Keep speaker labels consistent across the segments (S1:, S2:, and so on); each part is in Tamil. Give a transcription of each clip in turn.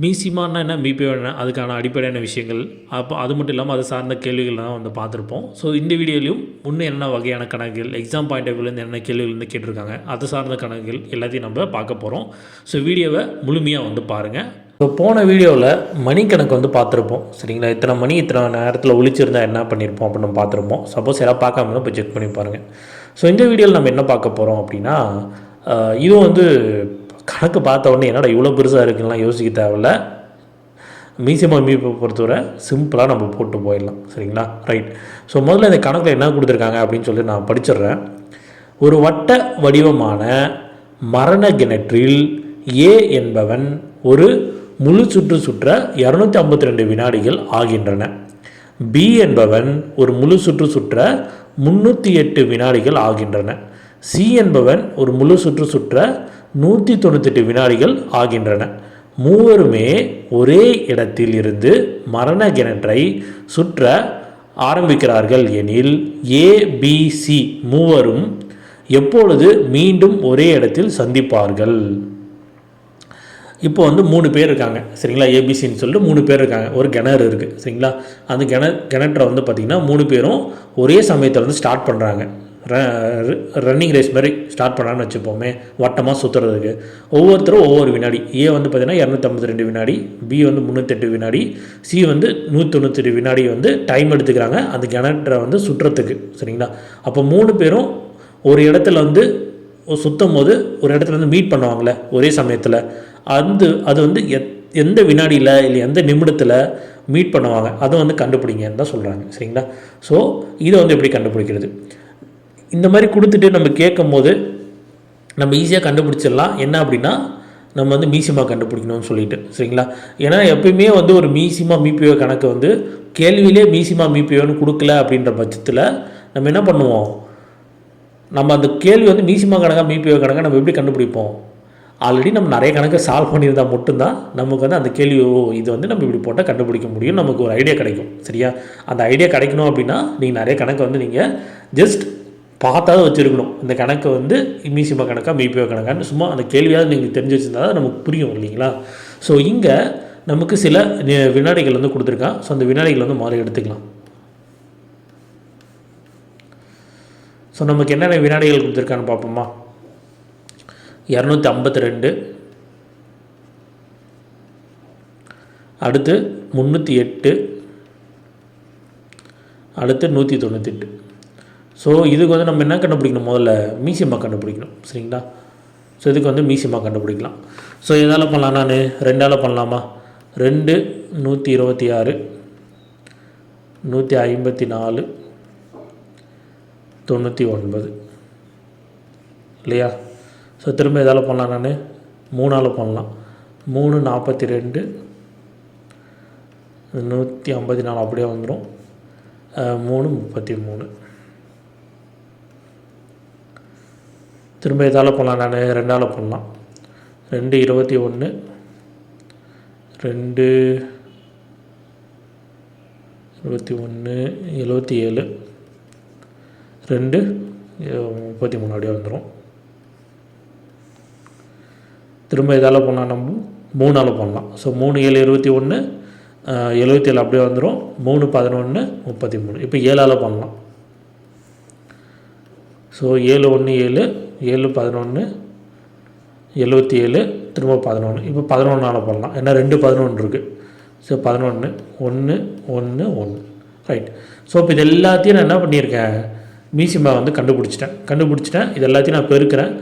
S1: மீசிமான்னா என்ன? மீபே என்ன? அதுக்கான அடிப்படையான விஷயங்கள். அப்போ அது மட்டும் இல்லாமல் அது சார்ந்த கேள்விகள் தான் வந்து பார்த்துருப்போம். ஸோ இந்த வீடியோலையும் இன்னும் என்ன வகையான கணக்குகள் எக்ஸாம் பாயிண்ட் ஆஃப் வியூலேருந்து என்ன கேள்விகள் வந்து கேட்டிருக்காங்க அது சார்ந்த கணக்குகள் எல்லாத்தையும் நம்ம பார்க்க போகிறோம் ஸோ வீடியோவை முழுமையாக வந்து பாருங்கள் ஸோ போன வீடியோவில் மணி கணக்கு வந்து பார்த்துருப்போம். சரிங்களா? இத்தனை மணி இத்தனை நேரத்தில் ஒழிச்சிருந்தா என்ன பண்ணியிருப்போம் அப்படின்னு நம்ம பார்த்துருப்போம். சப்போஸ் யாராவது பார்க்காம இப்போ செக் பண்ணி பாருங்கள் ஸோ இந்த வீடியோவில் நம்ம என்ன பார்க்க போகிறோம் அப்படின்னா இதுவும் வந்து கணக்கு பார்த்த உடனே என்னடா இவ்வளோ பெருசாக இருக்குலாம் யோசிக்க தேவையில்ல. மீசியமாக மீப்பை பொறுத்தவரை சிம்பிளாக நம்ம போட்டு போயிடலாம். சரிங்களா? ரைட் ஸோ முதல்ல இந்த கணக்கில் என்ன கொடுத்துருக்காங்க அப்படின்னு சொல்லி நான் படிச்சிடுறேன். ஒரு வட்ட வடிவமான மரண கிணற்றில் ஏ என்பவன் ஒரு முழு சுற்று சுற்ற இரநூத்தி ஐம்பத்தி ரெண்டு வினாடிகள் ஆகின்றன. பி என்பவன் ஒரு முழு சுற்று சுற்ற முன்னூற்றி எட்டு வினாடிகள் ஆகின்றன. சி என்பவன் ஒரு முழு சுற்று சுற்ற நூற்றி தொண்ணூத்தெட்டு வினாடிகள் ஆகின்றன. மூவருமே ஒரே இடத்தில் இருந்து மரண கிணற்றை சுற்ற ஆரம்பிக்கிறார்கள் எனில் ஏபிசி மூவரும் எப்பொழுது மீண்டும் ஒரே இடத்தில் சந்திப்பார்கள்? இப்போ வந்து மூணு பேர் இருக்காங்க. சரிங்களா? ஏபிசின்னு சொல்லிட்டு மூணு பேர் இருக்காங்க. ஒரு கிணறு இருக்குது சரிங்களா? அந்த கிண கிணற்றை வந்து பார்த்திங்கன்னா மூணு பேரும் ஒரே சமயத்தில் வந்து ஸ்டார்ட் பண்ணுறாங்க ரன்னிங் ரேஸ் மாதிரி ஸ்டார்ட் பண்ணான்னு வச்சுப்போமே வட்டமாக சுற்றுறதுக்கு ஒவ்வொருத்தரும் ஒவ்வொரு வினாடி. ஏ வந்து பார்த்திங்கன்னா இரநூத்தம்பத்தி ரெண்டு வினாடி பி வந்து முந்நூற்றெட்டு வினாடி சி வந்து நூற்றி வினாடி வந்து டைம் எடுத்துக்கிறாங்க. அந்த கிணற்றை வந்து சுற்றுறதுக்கு சரிங்களா? அப்போ மூணு பேரும் ஒரு இடத்துல வந்து சுற்றும் போது ஒரு இடத்துல வந்து மீட் பண்ணுவாங்களே ஒரே சமயத்தில். அந்த அது வந்து எத் எந்த வினாடியில் இல்லை எந்த நிமிடத்தில் மீட் பண்ணுவாங்க அதை வந்து கண்டுபிடிங்கன்னு தான் சொல்கிறாங்க சரிங்களா? ஸோ இதை வந்து எப்படி கண்டுபிடிக்கிறது? இந்த மாதிரி கொடுத்துட்டு நம்ம கேட்கும் போது நம்ம ஈஸியாக கண்டுபிடிச்சிடலாம். என்ன அப்படின்னா நம்ம வந்து மீசிமா கண்டுபிடிக்கணும்னு சொல்லிட்டு சரிங்களா? ஏன்னா எப்பயுமே வந்து ஒரு மீசிமா மீபிஓ கணக்கு வந்து கேள்வியிலே மீசிமா மீபிஓன்னு கொடுக்கல அப்படின்ற பட்சத்தில் நம்ம என்ன பண்ணுவோம்? நம்ம அந்த கேள்வி வந்து மீசிமா கணக்காக மீபிஓ கணக்காக நம்ம எப்படி கண்டுபிடிப்போம்? ஆல்ரெடி நம்ம நிறைய கணக்கை சால்வ் பண்ணியிருந்தால் மட்டும்தான் நமக்கு வந்து அந்த கேள்வி ஓ இது வந்து நம்ம இப்படி போட்டால் கண்டுபிடிக்க முடியும் நமக்கு ஒரு ஐடியா கிடைக்கும் சரியா? அந்த ஐடியா கிடைக்கணும் அப்படின்னா நீங்கள் நிறைய கணக்கை வந்து நீங்கள் ஜஸ்ட் பார்த்தாவது வச்சுருக்கணும். இந்த கணக்கை வந்து மீசிமா கணக்காக மீபிஓ கணக்கான்னு சும்மா அந்த கேள்வியாவது நீங்கள் தெரிஞ்சு வச்சுருந்தா தான் நமக்கு புரியும் இல்லைங்களா? ஸோ இங்கே நமக்கு சில வினாடிகள் வந்து கொடுத்துருக்கான். ஸோ அந்த வினாடிகள் வந்து மாறி எடுத்துக்கலாம். ஸோ நமக்கு என்னென்ன வினாடிகள் கொடுத்துருக்கான்னு பார்ப்போமா? இரநூத்தி ஐம்பத்தி ரெண்டு. அடுத்து முந்நூற்றி எட்டு. அடுத்து நூற்றி தொண்ணூத்தெட்டு ஸோ இதுக்கு வந்து நம்ம என்ன கண்டுபிடிக்கணும்? முதல்ல மீசியமாக கண்டுபிடிக்கணும். சரிங்களா? ஸோ இதுக்கு வந்து மீசியமாக கண்டுபிடிக்கலாம். ஸோ எதால் பண்ணலாம் நான்? ரெண்டால் பண்ணலாமா? ரெண்டு நூற்றி இருபத்தி ஆறு நூற்றி ஐம்பத்தி நாலு தொண்ணூற்றி ஒன்பது. இல்லையா? ஸோ திரும்ப எதால் பண்ணலாம் நான்? மூணால் பண்ணலாம். மூணு நாற்பத்தி ரெண்டு நூற்றி ஐம்பத்தி நாலு அப்படியே வந்துடும் மூணு முப்பத்தி மூணு. திரும்ப இதால் போகலாம் நான்? ரெண்டால் போடலாம். ரெண்டு இருபத்தி ஒன்று ரெண்டு இருபத்தி ஒன்று எழுபத்தி ஏழு. ரெண்டு முப்பத்தி மூணு அப்படியே வந்துடும் திரும்ப இதால் போனால் நம்ம மூணால் போடலாம். ஸோ மூணு ஏழு இருபத்தி ஒன்று எழுபத்தி ஏழு அப்படியே வந்துடும் மூணு பதினொன்று முப்பத்தி மூணு. இப்போ ஏழால் பண்ணலாம் ஸோ ஏழு ஒன்று ஏழு ஏழு பதினொன்று எழுபத்தி ஏழு திரும்ப பதினொன்று இப்போ பதினொன்றால் பண்ணலாம் ஏன்னா ரெண்டு பதினொன்று இருக்குது ஸோ பதினொன்று ஒன்று ஒன்று ஒன்று ரைட் ஸோ இப்போ இது எல்லாத்தையும் நான் என்ன பண்ணியிருக்கேன்? மீசிமா வந்து கண்டுபிடிச்சிட்டேன். கண்டுபிடிச்சிட்டேன். இது எல்லாத்தையும் நான் பெருக்கிறேன்.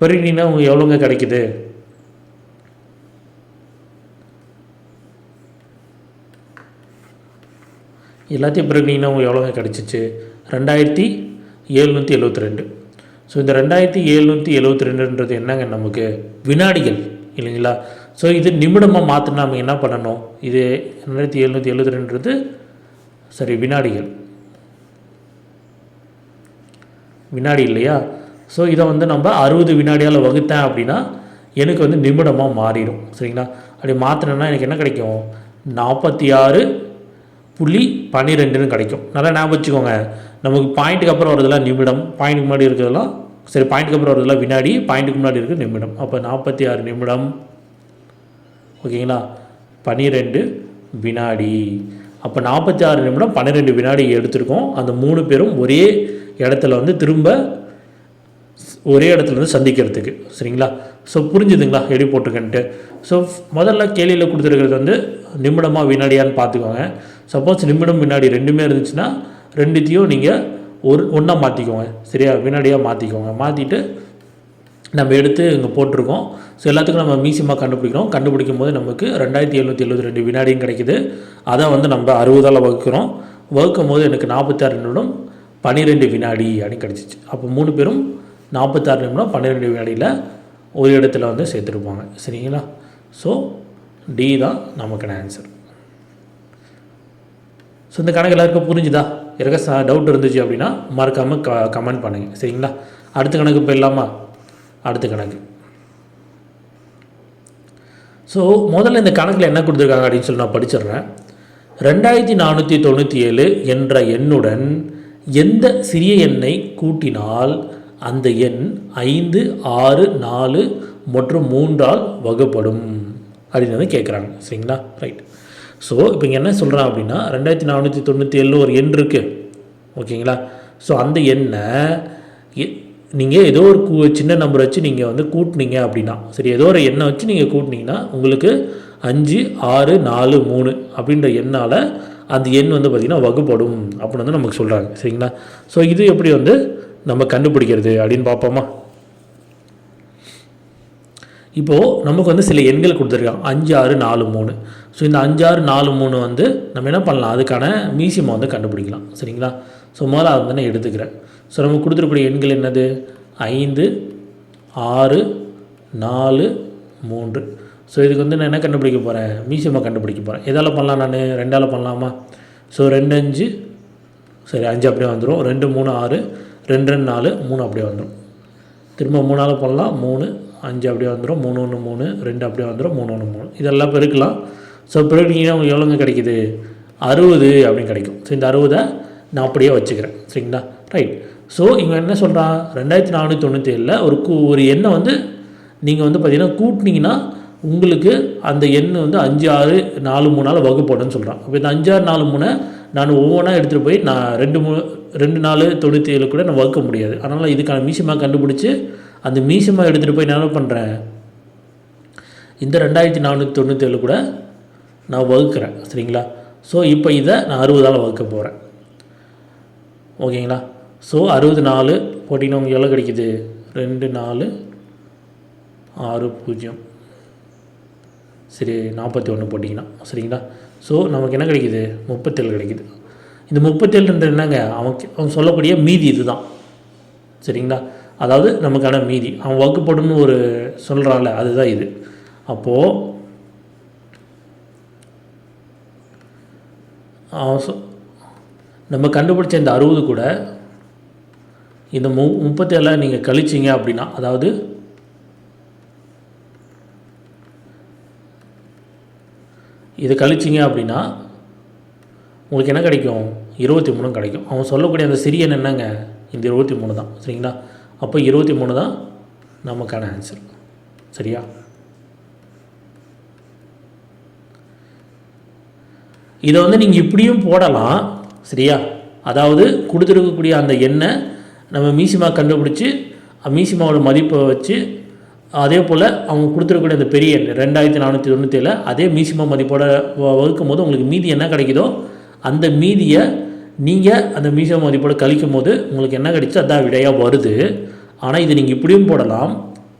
S1: பெருக்கினீங்கன்னா உங்களுக்கு எவ்வளோங்க கிடைக்குது? எல்லாத்தையும் பெருக்கினீங்கன்னா உங்களுக்கு எவ்வளோங்க கிடச்சிச்சு? ரெண்டாயிரத்தி எழுநூற்றி எழுபத்தி ரெண்டு. ஸோ இந்த ரெண்டாயிரத்தி எழுநூற்றி எழுபத்தி ரெண்டுன்றது என்னங்க நமக்கு? வினாடிகள் இல்லைங்களா? ஸோ இது நிமிடமாக மாற்றினா நம்ம என்ன பண்ணணும்? இது ரெண்டாயிரத்தி எழுநூற்றி எழுபத்தி ரெண்டுன்றது சரி வினாடிகள். வினாடி இல்லையா? ஸோ இதை வந்து நம்ம அறுபது வினாடியால் வகுத்தேன் அப்படின்னா எனக்கு வந்து நிமிடமாக மாறிடும் சரிங்களா? அப்படி மாற்றினேன்னா எனக்கு என்ன கிடைக்கும்? நாற்பத்தி ஆறு புள்ளி பன்னிரெண்டுன்னு கிடைக்கும். நல்லா ஞாபகம் வச்சுக்கோங்க. நமக்கு பாயிண்ட்டுக்கு அப்புறம் வரதெல்லாம் நிமிடம். பாயிண்ட்டுக்கு முன்னாடி இருக்கிறதெல்லாம் சரி பாயிண்ட்டுக்கு அப்புறம் வரதெல்லாம் வினாடி பாயிண்ட்டுக்கு முன்னாடி இருக்கிற நிமிடம். அப்போ நாற்பத்தி ஆறு நிமிடம். ஓகேங்களா? பன்னிரெண்டு வினாடி. அப்போ நாற்பத்தி ஆறு நிமிடம் பன்னிரெண்டு வினாடி எடுத்திருக்கோம். அந்த மூணு பேரும் ஒரே இடத்துல வந்து திரும்ப ஒரே இடத்துல இருந்து சந்திக்கிறதுக்கு. சரிங்களா? ஸோ புரிஞ்சுதுங்களா? எப்படி போட்டிருக்கேன்ட்டு. ஸோ முதல்ல கேள்வியில் கொடுத்துருக்கிறது வந்து நிமிடமாக வினாடியான்னு பார்த்துக்கோங்க. சப்போஸ் நிமிடம் வினாடி ரெண்டுமே இருந்துச்சுன்னா ரெண்டுத்தையும் நீங்கள் ஒரு ஒன்றா மாற்றிக்கோங்க சரியா? வினாடியாக மாற்றிக்கோங்க மாற்றிட்டு நம்ம எடுத்து இங்கே போட்டிருக்கோம். ஸோ எல்லாத்துக்கும் நம்ம மீசியமாக கண்டுபிடிக்கிறோம். கண்டுபிடிக்கும் போது நமக்கு ரெண்டாயிரத்தி எழுநூற்றி எழுபத்தி ரெண்டு வினாடியும் கிடைக்குது. அதை வந்து நம்ம அறுபதால் வகுக்கிறோம். வகுக்கும் போது எனக்கு நாற்பத்தாறு நிமிடம் பன்னிரெண்டு வினாடி அப்படின்னு கிடச்சிச்சு. அப்போ மூணு பேரும் நாற்பத்தாறு நிமிடம் பன்னிரெண்டு வினாடியில் ஒரு இடத்துல வந்து சேர்த்துருப்பாங்க. சரிங்களா? ஸோ டி தான் நமக்கான ஆன்சர் ஸோ இந்த கணக்கு எல்லாருக்கும் புரிஞ்சுதா? இருக்க ச டவுட் இருந்துச்சு அப்படின்னா மறக்காமல் க கமெண்ட் பண்ணுங்கள் சரிங்களா? அடுத்த கணக்கு போயிடலாமா அடுத்த கணக்கு. ஸோ முதல்ல இந்த கணக்கில் என்ன கொடுத்துருக்காங்க அப்படின்னு சொல்லி நான் படிச்சிடுறேன். ரெண்டாயிரத்தி நானூற்றி தொண்ணூற்றி ஏழு என்ற எண்ணுடன் எந்த சிறிய எண்ணை கூட்டினால் அந்த எண் ஐந்து ஆறு நாலு மற்றும் மூன்றால் வகுப்படும்? அப்படின்னு வந்து கேட்குறாங்க சரிங்களா? ரைட் ஸோ இப்போ இங்கே என்ன சொல்கிறான் அப்படின்னா ரெண்டாயிரத்தி நானூற்றி தொண்ணூற்றி ஏழு ஒரு எண் இருக்குது ஓகேங்களா? ஸோ அந்த எண்ணை நீங்கள் ஏதோ ஒரு கூ சின்ன நம்பர் வச்சு நீங்கள் வந்து கூட்டினீங்க அப்படின்னா சரி ஏதோ ஒரு எண்ணை வச்சு நீங்கள் கூட்டினீங்கன்னா உங்களுக்கு அஞ்சு ஆறு நாலு மூணு அப்படின்ற எண்ணால் அந்த எண் வந்து பார்த்திங்கன்னா வகுப்படும் அப்படின்னு வந்து நமக்கு சொல்கிறாங்க சரிங்களா? ஸோ இது எப்படி வந்து நம்ம கண்டுபிடிக்கிறது அப்படின்னு பார்ப்போமா? இப்போது நமக்கு வந்து சில எண்கள் கொடுத்துருக்காங்க. அஞ்சு ஆறு நாலு மூணு. ஸோ இந்த அஞ்சாறு நாலு மூணு வந்து நம்ம என்ன பண்ணலாம்? அதுக்கான மீசியமாக வந்து கண்டுபிடிக்கலாம். சரிங்களா? ஸோ முதல்ல அதை வந்து நான் எடுத்துக்கிறேன். ஸோ நம்ம கொடுத்துருக்கூடிய எண்கள் என்னது? ஐந்து ஆறு நாலு மூன்று. ஸோ இதுக்கு வந்து நான் என்ன கண்டுபிடிக்க போகிறேன் மீசியமாக கண்டுபிடிக்க போகிறேன் எதால் பண்ணலாம் நான்? ரெண்டால் பண்ணலாமா? ஸோ ரெண்டு அஞ்சு. சரி அஞ்சு அப்படியே வந்துடும் ரெண்டு மூணு ஆறு. ரெண்டு ரெண்டு நாலு. மூணு அப்படியே வந்துடும் திரும்ப மூணால் பண்ணலாம். மூணு அஞ்சு அப்படியே வந்துடும் மூணு ஒன்று மூணு. ரெண்டு அப்படியே வந்துடும் மூணு ஒன்று மூணு. இதெல்லாம் பெருக்கலாம். ஸோ பெருக்கிங்கன்னா உங்களுக்கு எவ்வளோங்க கிடைக்குது? அறுபது அப்படின்னு கிடைக்கும். ஸோ இந்த அறுபதை நான் அப்படியே வச்சுக்கிறேன். சரிங்களா? ரைட் ஸோ இவன் என்ன சொல்கிறான் ரெண்டாயிரத்தி நானூற்றி தொண்ணூற்றி ஏழில் ஒரு கூ ஒரு எண்ணை வந்து நீங்கள் வந்து பார்த்தீங்கன்னா கூட்டினீங்கன்னா உங்களுக்கு அந்த எண் வந்து அஞ்சு ஆறு நாலு மூணால் வகுப்போடுன்னு சொல்கிறான் அப்போ இந்த அஞ்சாறு நாலு மூணை நான் ஒவ்வொன்றா எடுத்துகிட்டு போய் நான் ரெண்டு மூணு ரெண்டு நாலு தொண்ணூற்றி ஏழு கூட நான் வகுக்க முடியாது. அதனால் இதுக்கான மீசமாக கண்டுபிடிச்சி அந்த மீசமாக எடுத்துகிட்டு போய் நான் என்ன பண்ணுறேன் இந்த ரெண்டாயிரத்தி நானூற்றி தொண்ணூற்றி ஏழு கூட நான் வகுக்கிறேன் சரிங்களா? ஸோ இப்போ இதை நான் அறுபதால் வகுக்க போகிறேன் ஓகேங்களா? ஸோ அறுபது நாலு போட்டிங்கன்னா உங்களுக்கு எவ்வளோ கிடைக்கிது? ரெண்டு நாலு ஆறு பூஜ்ஜியம். சரி நாற்பத்தி ஒன்று போட்டிங்கன்னா சரிங்களா? ஸோ நமக்கு என்ன கிடைக்கிது? முப்பத்தேழு கிடைக்கிது. இந்த முப்பத்தேழுன்ற என்னங்க? அவன் அவன் சொல்லக்கூடிய மீதி இதுதான். சரிங்களா? அதாவது நமக்கான மீதி. அவன் வகுப்படுன்னு ஒரு சொல்கிறான்ல அதுதான் இது. அப்போது அவன் சொ நம்ம கண்டுபிடிச்ச இந்த அறுபது கூட இந்த மு முப்பத்தேழை நீங்கள் கழிச்சிங்க அப்படின்னா அதாவது இதை கழிச்சிங்க அப்படின்னா உங்களுக்கு என்ன கிடைக்கும்? இருபத்தி மூணு கிடைக்கும். அவன் சொல்லக்கூடிய அந்த சிறியன் என்னங்க? இந்த இருபத்தி மூணு தான். சரிங்களா? அப்போ இருபத்தி மூணு தான் நமக்கான ஆன்சர் சரியா? இதை வந்து நீங்கள் இப்படியும் போடலாம். சரியா? அதாவது கொடுத்துருக்கக்கூடிய அந்த எண்ணை நம்ம மீசிமா கண்டுபிடிச்சி மீசிமாவோட மதிப்பை வச்சு அதே போல் அவங்க கொடுத்துருக்கக்கூடிய அந்த பெரிய எண் ரெண்டாயிரத்தி நானூற்றி தொண்ணூற்றி ஏழு அதே மீசிமா மதிப்போட வ- வகுக்கும் போது உங்களுக்கு மீதி என்ன கிடைக்குதோ அந்த மீதியை நீங்கள் அந்த மீசிமா மதிப்போட கழிக்கும் போது உங்களுக்கு என்ன கிடைச்சோ அதான் விடையாக வருது. ஆனால் இது நீங்கள் இப்படியும் போடலாம்.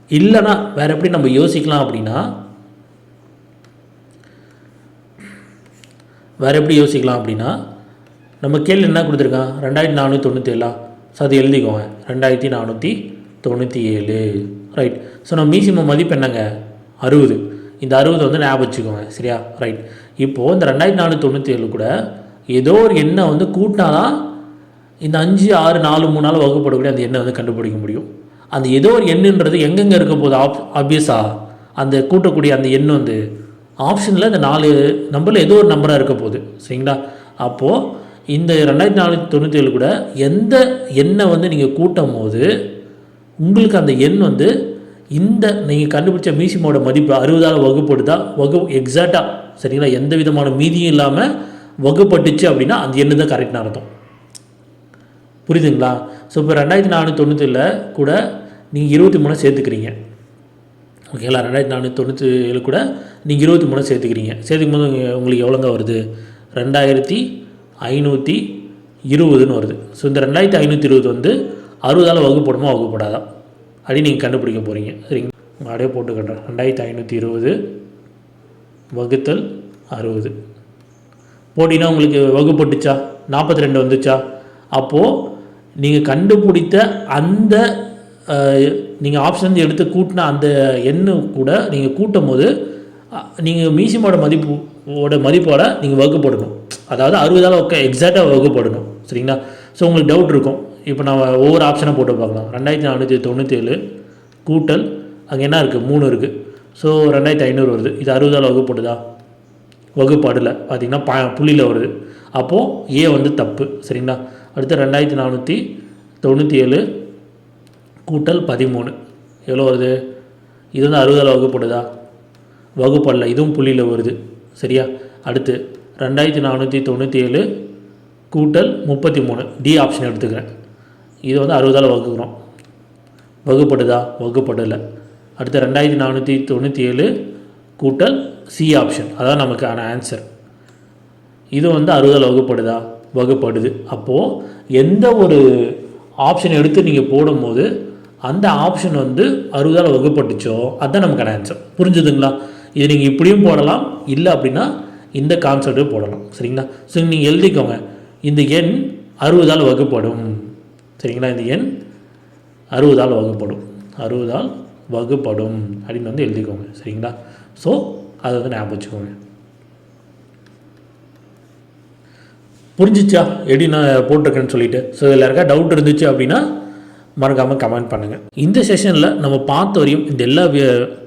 S1: இல்லைன்னா வேறு எப்படி நம்ம யோசிக்கலாம் அப்படின்னா வேறு எப்படி யோசிக்கலாம் அப்படின்னா நம்ம கேள்வி என்ன கொடுத்துருக்கான்? ரெண்டாயிரத்தி நானூற்றி தொண்ணூற்றி ஏழா ஸோ அது எழுதிக்கோங்க. ரெண்டாயிரத்தி நானூற்றி தொண்ணூற்றி ஏழு ரைட் ஸோ நம்ம மீசிமம் மதிப்பு என்னங்க? அறுபது. இந்த அறுபது வந்து ஞாபகம் வச்சுக்கோங்க. சரியா? ரைட் இப்போது இந்த ரெண்டாயிரத்தி நானூற்றி தொண்ணூற்றி ஏழு கூட ஏதோ ஒரு எண்ணை வந்து கூட்டினாதான் இந்த அஞ்சு ஆறு நாலு மூணு நாள் வகுப்படக்கூடிய அந்த எண்ணை வந்து கண்டுபிடிக்க முடியும். அந்த ஏதோ ஒரு எண்ணுன்றது எங்கெங்கே இருக்க போகுது? ஆப் ஆப்வியஸாக அந்த கூட்டக்கூடிய அந்த எண் வந்து ஆப்ஷனில் இந்த நாலு நம்பரில் ஏதோ ஒரு நம்பராக இருக்க போகுது. சரிங்களா? அப்போது இந்த ரெண்டாயிரத்தி நானூற்றி தொண்ணூற்றி ஏழு கூட எந்த எண்ணை வந்து நீங்கள் கூட்டும் போது உங்களுக்கு அந்த எண் வந்து இந்த நீங்கள் கண்டுபிடிச்ச மீசிமோட மதிப்பு அறுபதால் வகுப்படுதா? வகு எக்ஸாக்டாக சரிங்களா? எந்த விதமான மீதியும் இல்லாமல் வகுப்பட்டுச்சு அப்படின்னா அந்த எண்ணு தான் கரெக்டாக அர்த்தம். புரியுதுங்களா? ஸோ இப்போ ரெண்டாயிரத்தி நானூற்றி தொண்ணூற்றில் கூட நீங்கள் இருபத்தி மூணு சேர்த்துக்கிறீங்க. ஓகேங்களா ரெண்டாயிரத்தி நானூற்றி தொண்ணூற்றி ஏழு கூட நீங்கள் இருபத்தி மூணு சேர்த்துக்கிறீங்க. சேர்த்துக்கும் போது உங்களுக்கு எவ்வளோங்க வருது? ரெண்டாயிரத்தி ஐநூற்றி இருபதுன்னு வருது. ஸோ இந்த ரெண்டாயிரத்தி ஐநூற்றி இருபது வந்து அறுபதால் வகுப்படுமா வகுப்படாதா அப்படி நீங்கள் கண்டுபிடிக்க போகிறீங்க சரிங்க. அப்படியே போட்டுக்கிட்டேன் ரெண்டாயிரத்தி ஐநூற்றி இருபது வகுத்தல் அறுபது. போட்டினா உங்களுக்கு வகுப்பட்டுச்சா நாற்பத்தி ரெண்டு வந்துச்சா? அப்போது நீங்கள் கண்டுபிடித்த அந்த நீங்கள் ஆப்ஷன் எடுத்து கூட்டின அந்த எண்ணு கூட நீங்கள் கூட்டும் போது நீங்கள் மீசிமோட மதிப்பு ஓட மதிப்போட நீங்கள் வகுப்படணும் அதாவது அறுபதால் ஓகே எக்ஸாக்டாக வகுப்படணும் சரிங்களா? ஸோ உங்களுக்கு டவுட் இருக்கும். இப்போ நம்ம ஒவ்வொரு ஆப்ஷனை போட்டு பார்க்கலாம். ரெண்டாயிரத்தி நானூற்றி தொண்ணூற்றி ஏழு கூட்டல் அங்கே என்ன இருக்குது மூணு இருக்குது ஸோ ரெண்டாயிரத்தி ஐநூறு வருது. இது அறுபதால் வகுப்படுதா வகுப்பாடில் பார்த்தீங்கன்னா ப புள்ளியில் வருது. அப்போது ஏ வந்து தப்பு. சரிங்களா? அடுத்து ரெண்டாயிரத்தி நானூற்றி தொண்ணூற்றி ஏழு கூட்டல் பதிமூணு. எவ்வளோ வருது? இது வந்து அறுபதால் வகுப்படுதா வகுப்படல இதுவும் புள்ளியில் வருது. சரியா? அடுத்து ரெண்டாயிரத்தி நானூற்றி தொண்ணூற்றி ஏழு கூட்டல் முப்பத்தி மூணு டி ஆப்ஷன் எடுத்துக்கிறேன். இது வந்து அறுபதால் வகுக்கிறோம். வகுப்படுதா? வகுப்படலை. அடுத்து ரெண்டாயிரத்தி நானூற்றி தொண்ணூற்றி ஏழு கூட்டல் சி ஆப்ஷன் அதான் நமக்கான ஆன்சர் இது வந்து அறுபதால் வகுப்படுதா? வகுப்படுது. அப்போது எந்த ஒரு ஆப்ஷன் எடுத்து நீங்கள் போடும்போது அந்த ஆப்ஷன் வந்து அறுபதால் வகுப்பட்டுச்சோ? அதுதான் நமக்கான ஆன்சர் புரிஞ்சுதுங்களா? இது நீங்கள் இப்படியும் போடலாம். இல்லை அப்படின்னா இந்த கான்செப்டும் போடலாம். சரிங்களா? ஸோ நீங்கள் எழுதிக்கோங்க. இந்த எண் அறுபதால் வகுப்படும். சரிங்களா? இந்த எண் அறுபதால் வகுப்படும். அறுபதால் வகுப்படும் அப்படின்னு வந்து எழுதிக்கோங்க. சரிங்களா? ஸோ அதை வந்து ஞாபகம் வச்சுக்கோங்க. புரிஞ்சிச்சா? எப்படி நான் போட்டிருக்கேன்னு சொல்லிட்டு. ஸோ இதில் யாருக்கா டவுட் இருந்துச்சு அப்படின்னா மறக்காமல் கமெண்ட் பண்ணுங்கள் இந்த செஷனில் நம்ம பார்த்த வரையும் இந்த எல்லா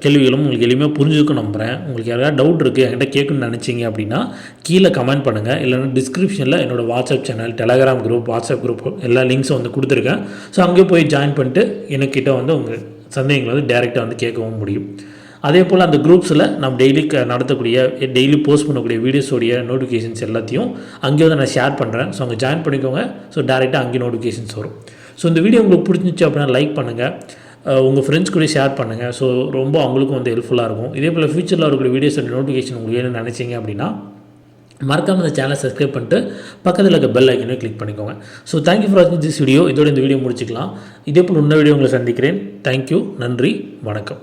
S1: கேள்விகளும் உங்களுக்கு எளிமையாக புரிஞ்சுக்கும் நம்புகிறேன் உங்களுக்கு யாராவது டவுட் இருக்குது என்கிட்ட கேட்கணும்னு நினச்சிங்க அப்படின்னா கீழே கமெண்ட் பண்ணுங்கள் இல்லைன்னா டிஸ்கிரிப்ஷனில் என்னோடய WhatsApp channel Telegram group WhatsApp group எல்லா லிங்க்ஸும் வந்து கொடுத்துருக்கேன். ஸோ அங்கே போய் ஜாயின் பண்ணிட்டு எனக்கிட்ட வந்து உங்கள் சந்தேகங்களை வந்து டேரெக்டாக வந்து கேட்கவும் முடியும். அதே போல் அந்த குரூப்ஸில் நம்ம டெய்லி க நடத்தக்கூடிய டெய்லி போஸ்ட் பண்ணக்கூடிய வீடியோஸோடைய நோட்டிஃபிகேஷன்ஸ் எல்லாத்தையும் அங்கே வந்து நான் ஷேர் பண்ணுறேன் ஸோ அங்கே ஜாயின் பண்ணிக்கோங்க. ஸோ டேரெக்டாக அங்கே நோட்டிஃபிகேஷன்ஸ் வரும். ஸோ இந்த வீடியோ உங்களுக்கு பிடிச்சிச்சு அப்படின்னா லைக் பண்ணுங்கள் உங்கள் ஃப்ரெண்ட்ஸ் கூட ஷேர் பண்ணுங்கள் ஸோ ரொம்ப அவங்களுக்கும் வந்து ஹெல்ப்ஃபுல்லாக இருக்கும். இதே போல் ஃபியூச்சரில் வரக்கூடிய வீடியோஸோட நோட்டிஃபிகேஷன் உங்களுக்கு வேணும்னு நினச்சிங்க அப்படின்னா மறக்காமல் இந்த சேனலை சப்ஸ்கிரைப் பண்ணிட்டு பக்கத்தில் இருக்க பெல் ஐக்கனை கிளிக் பண்ணிக்கோங்க. ஸோ தேங்க்யூ ஃபார் வாட்சிங் திஸ் வீடியோ இதோட இந்த வீடியோ முடிச்சுக்கலாம். இதே போல் இன்னொரு வீடியோ உங்களை சந்திக்கிறேன். தேங்க்யூ நன்றி. வணக்கம்.